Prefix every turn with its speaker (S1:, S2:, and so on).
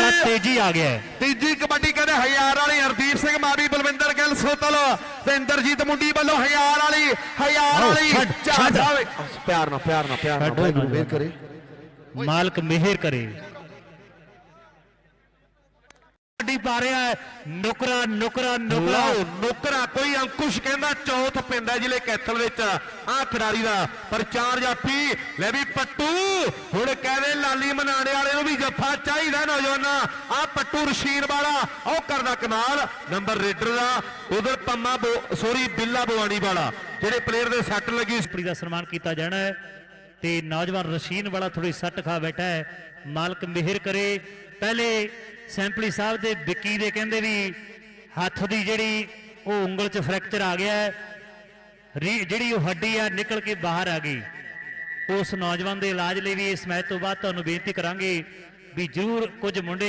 S1: ਬੜਾ ਤੇਜ਼ੀ ਆ ਗਿਆ ਹੈ।
S2: ਤੀਜੀ ਕਬੱਡੀ ਕਹਿੰਦੇ ਹਜ਼ਾਰ ਵਾਲੀ ਹਰਦੀਪ ਸਿੰਘ ਮਾਵੀ ਬਲਵਿੰਦਰ ਗਿੱਲ ਸੋਤਲ ਤੇ ਇੰਦਰਜੀਤ ਮੁੰਡੀ ਵੱਲੋਂ ਹਜ਼ਾਰ ਵਾਲੀ ਹਜ਼ਾਰ
S1: ਆਓ,
S2: ਵਾਲੀ
S1: ਛੱਡ,
S2: ਚਾਰ
S1: ਛੱਡ।
S2: ਜਾਵੇ ਪਿਆਰ ਨਾਲ ਪਿਆਰ ਨਾਲ ਪਿਆਰ ਨਾਲ।
S1: ਛੱਡੋ
S2: ਵਾਹਿਗੁਰੂ। ਮਿਹਰ ਕਰੇ
S1: ਮਾਲਕ ਮਿਹਰ ਕਰੇ। ਕਬੱਡੀ ਪਾ ਰਿਹਾ ਹੈ। ਨੁਕਰਾ ਨੁਕਰਾ ਨੁਕਰਾ।
S2: ਲਓ ਨੁਕਰਾ ਕੋਈ ਅੰਕੁਸ਼ ਕਹਿੰਦਾ ਚੌਥ ਪੈਂਦਾ ਜ਼ਿਲ੍ਹੇ ਕੈਥਲ ਵਿੱਚ। ਆਹ ਖਿਡਾਰੀ ਦਾ ਪਰ ਚਾਰ ਜਾਫੀ ਲੈ ਵੀ ਪੱਟੂ। ਹੁਣ ਕਹਿੰਦੇ ਲਾਲੀ ਮਨਾਣੇ ਵਾਲੇ ਨੂੰ ਵੀ ਜੱਫਾ ਚਾਹੀਦਾ ਨੌਜਵਾਨਾਂ। ਆਹ ਪੱਟੂ ਰਸ਼ੀਨ ਵਾਲਾ, ਉਹ ਕਰਦਾ ਕਮਾਲ। ਨੰਬਰ ਰੇਡਰ ਦਾ, ਉਧਰ ਪੰਮਾ ਸੋਰੀ ਬਿੱਲਾ ਬਵਾਨੀ ਵਾਲਾ, ਜਿਹੜੇ ਪਲੇਅਰ ਦੇ ਸੱਟ ਲੱਗੀ
S1: ਕੁੜੀ ਦਾ ਸਨਮਾਨ ਕੀਤਾ ਜਾਣਾ ਹੈ ਤੇ ਨੌਜਵਾਨ ਰਸ਼ੀਨ ਵਾਲਾ ਥੋੜੀ ਸੱਟ ਖਾ ਬੈਠਾ ਹੈ। ਮਾਲਕ ਮਿਹਰ ਕਰੇ। ਪਹਿਲੇ ਸੈਂਪਲੀ ਸਾਹਿਬ ਦੇ ਵਿੱਕੀ ਦੇ ਕਹਿੰਦੇ ਵੀ ਹੱਥ ਦੀ ਜਿਹੜੀ ਉਹ ਉਂਗਲ 'ਚ ਫ੍ਰੈਕਚਰ ਆ ਗਿਆ ਰੀ- ਜਿਹੜੀ ਉਹ ਹੱਡੀ ਆ, ਨਿਕਲ ਕੇ ਬਾਹਰ ਆ ਗਈ। ਉਸ ਨੌਜਵਾਨ ਦੇ ਇਲਾਜ ਲਈ ਵੀ ਇਸ ਮੈਚ ਤੋਂ ਬਾਅਦ ਤੁਹਾਨੂੰ ਬੇਨਤੀ ਕਰਾਂਗੇ ਵੀ ਜਰੂਰ ਕੁਝ ਮੁੰਡੇ